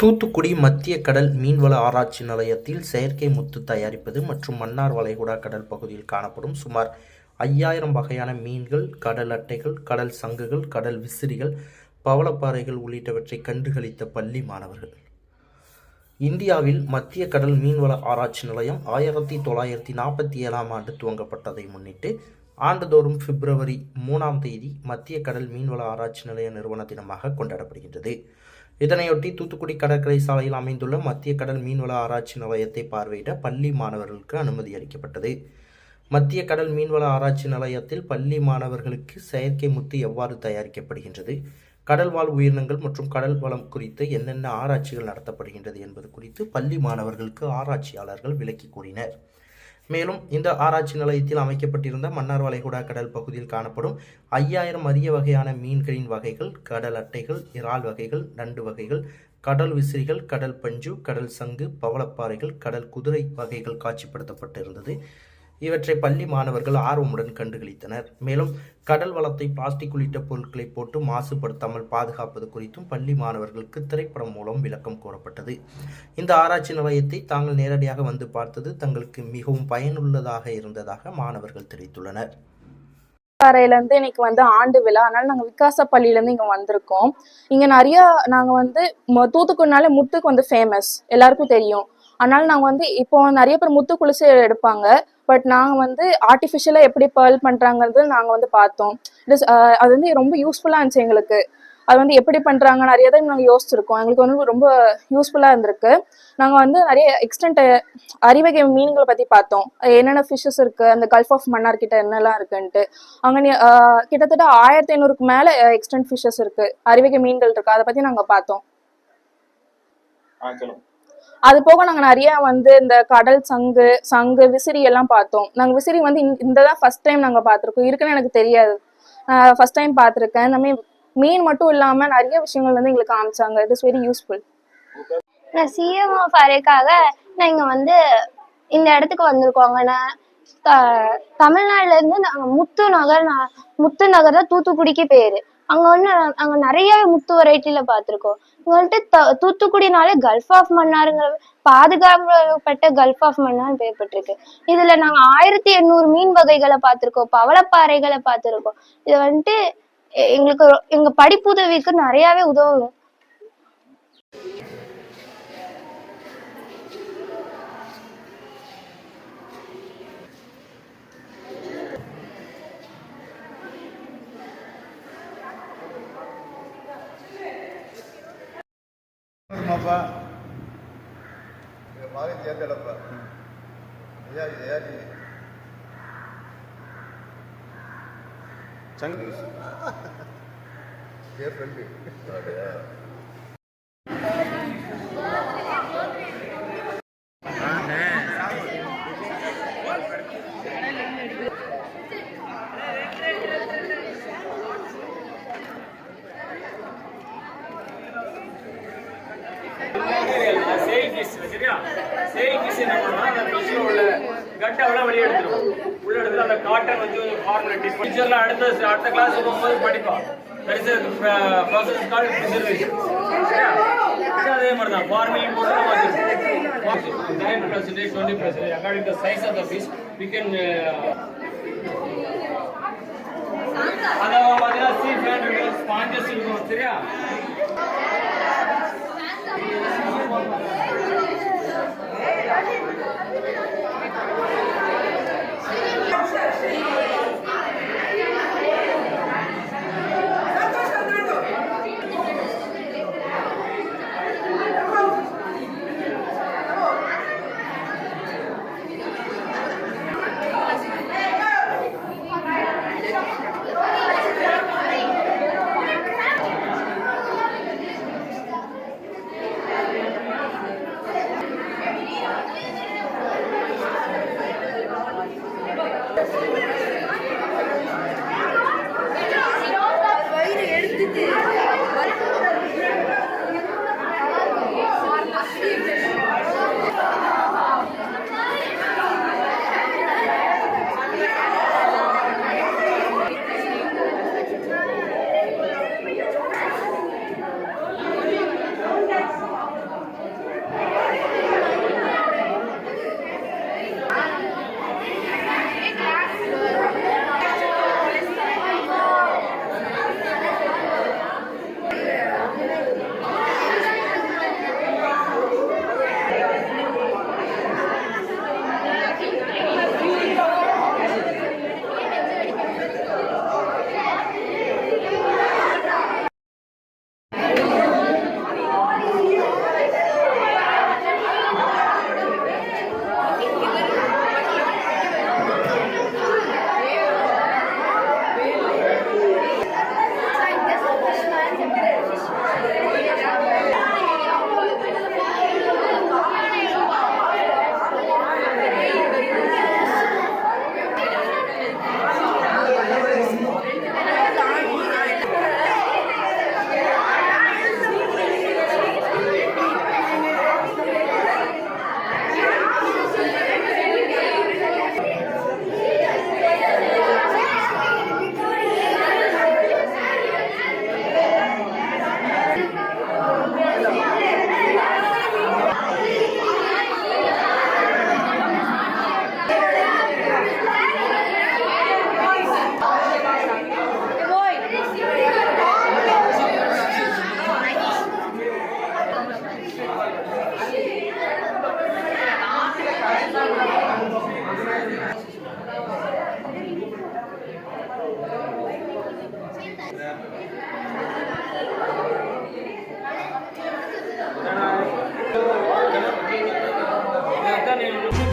தூத்துக்குடி மத்திய கடல் மீன்வள ஆராய்ச்சி நிலையத்தில் செயற்கை முத்து தயாரிப்பது மற்றும் மன்னார் வளைகுடா கடல் பகுதியில் காணப்படும் சுமார் ஐயாயிரம் வகையான மீன்கள் கடல் அட்டைகள் கடல் சங்குகள் கடல் விசிறிகள் பவளப்பாறைகள் உள்ளிட்டவற்றை கண்டுகளித்த பள்ளி மாணவர்கள். இந்தியாவில் மத்திய கடல் மீன்வள ஆராய்ச்சி நிலையம் ஆயிரத்தி தொள்ளாயிரத்தி நாற்பத்தி ஏழாம் ஆண்டு துவங்கப்பட்டதை முன்னிட்டு ஆண்டுதோறும் பிப்ரவரி மூணாம் தேதி மத்திய கடல் மீன்வள ஆராய்ச்சி நிலைய நிறுவன தினமாக கொண்டாடப்படுகின்றது. இதனையொட்டி தூத்துக்குடி கடற்கரை சாலையில் அமைந்துள்ள மத்திய கடல் மீன்வள ஆராய்ச்சி நிலையத்தை பார்வையிட பள்ளி மாணவர்களுக்கு அனுமதி அளிக்கப்பட்டது. மத்திய கடல் மீன்வள ஆராய்ச்சி நிலையத்தில் பள்ளி மாணவர்களுக்கு செயற்கை முத்து எவ்வாறு தயாரிக்கப்படுகின்றது? கடல் வாழ் உயிரினங்கள் மற்றும் கடல் வளம் குறித்து என்னென்ன ஆராய்ச்சிகள் நடத்தப்படுகின்றது என்பது குறித்து பள்ளி மாணவர்களுக்கு ஆராய்ச்சியாளர்கள் விளக்கி கூறினர். மேலும் இந்த ஆராய்ச்சி நிலையத்தில் அமைக்கப்பட்டிருந்த மன்னார் வளைகுடா கடல் பகுதியில் காணப்படும் ஐயாயிரம் அரிய வகையான மீன்களின் வகைகள் கடல் அட்டைகள் இறால் வகைகள் நண்டு வகைகள் கடல் விசிறிகள் கடல் பஞ்சு கடல் சங்கு பவளப்பாறைகள் கடல் குதிரை வகைகள் காட்சிப்படுத்தப்பட்டிருந்தது. இவற்றை பள்ளி மாணவர்கள் ஆர்வமுடன் கண்டுகளித்தனர். மேலும் கடல் வளத்தை பிளாஸ்டிக் உள்ளிட்ட பொருட்களை போட்டு மாசுபடுத்தாமல் பாதுகாப்பது குறித்தும் பள்ளி மாணவர்களுக்கு திரைப்படம் மூலம் விளக்கம் கூறப்பட்டது. இந்த ஆராய்ச்சி நிலையத்தை தாங்கள் நேரடியாக வந்து பார்த்தது தங்களுக்கு மிகவும் பயனுள்ளதாக இருந்ததாக மாணவர்கள் தெரிவித்துள்ளனர். பாறையிலேருந்து இன்னைக்கு வந்து ஆண்டு விழா. அதனால நாங்கள் விகாச பள்ளியிலேருந்து இங்கே வந்திருக்கோம். இங்கே நிறையா நாங்கள் வந்து தூத்துக்குடினால முத்துக்கு வந்து ஃபேமஸ் எல்லாருக்கும் தெரியும். அதனால நாங்க வந்து இப்போ நிறைய பேர் முத்து குளிச்சு எடுப்பாங்க. பட் நாங்க வந்து ஆர்டிஃபிஷியலா எப்படி பேர்ல் பண்றாங்கிறது நாங்க வந்து பார்த்தோம். அது வந்து ரொம்ப யூஸ்ஃபுல்லா இருந்துச்சு எங்களுக்கு. அது வந்து எப்படி பண்றாங்க நிறைய தான் நாங்கள் யோசிச்சிருக்கோம். எங்களுக்கு வந்து ரொம்ப யூஸ்ஃபுல்லா இருந்திருக்கு. நாங்க வந்து நிறைய எக்ஸ்டென்ட் அறிவகை மீன்களை பத்தி பார்த்தோம். என்னென்ன ஃபிஷஸ் இருக்கு அந்த கல்ஃப் ஆஃப் மன்னார் கிட்ட என்னெல்லாம் இருக்குன்ட்டு. அங்க கிட்டத்தட்ட ஆயிரத்தி ஐநூறுக்கு மேல எக்ஸ்டென்ட் ஃபிஷஸ் இருக்கு. அறிவகை மீன்கள் இருக்கு. அதை பத்தி நாங்க பார்த்தோம். அது போக நாங்க நிறைய வந்து இந்த கடல் சங்கு சங்கு விசிறி எல்லாம் பார்த்தோம். நாங்க விசிறி வந்து இந்த- தான் ஃபர்ஸ்ட் டைம் நாங்க பார்த்துருக்கோம். இருக்குன்னு எனக்கு தெரியாது. ஃபர்ஸ்ட் டைம் பார்த்துருக்கேன். இந்த மாதிரி மீன் மட்டும் இல்லாம நிறைய விஷயங்கள் வந்து எங்களுக்கு காமிச்சாங்க. இட் இஸ் வெரி யூஸ்ஃபுல் நான் சிஎம்ஓ ஃபாரேக்காக நான் இங்க வந்து இந்த இடத்துக்கு வந்திருக்கோங்க நான் த- இருந்து நாங்க முத்து நகர் நான் முத்து நகர் தான் தூத்துக்குடிக்கு பேரு. அங்க வந்து அங்க நிறைய முத்து வெரைட்டில பாத்திருக்கோம். இங்க வந்துட்டு த- தூத்துக்குடினாலே கல்ஃப் ஆஃப் மன்னாருங்கிற பாதுகாக்கப்பட்ட கல்ஃப் ஆஃப் மன்னார் பேர் பெற்றிருக்கு. இதுல நாங்க ஆயிரத்தி எண்ணூறு மீன் வகைகளை பார்த்திருக்கோம் பவளப்பாறைகளை பார்த்திருக்கோம் இது வந்துட்டு எங்களுக்கு எங்க படிப்புதவிக்கு நிறையவே உதவும். வருமாப்பா என் மகன் சேர்ந்தடப்பா. ஐயா ஐயா நீ சங்க பேர் ஃப்ரெண்டு கட்டவெல்லாம் வெளியே எடுத்துருவோம். உள்ள எடுத்து அந்த காட்டன் வச்சு ஃபார்முலேட் டீச்சர்ல அடுத்த அடுத்த கிளாஸ் போகும்போது படிப்பா ப்ராசஸ் கால் ப்ரிசர்வேஷன் அதே மாதிரி தான் ஃபார்மிங் போட்டு நம்ம வச்சிருக்கோம். Nine percentage twenty percentage according the size of the piece we can அதான் பார்த்தீங்கன்னா சீ ஃபேண்ட் ஸ்பாஞ்சஸ் இருக்கும். சரியா?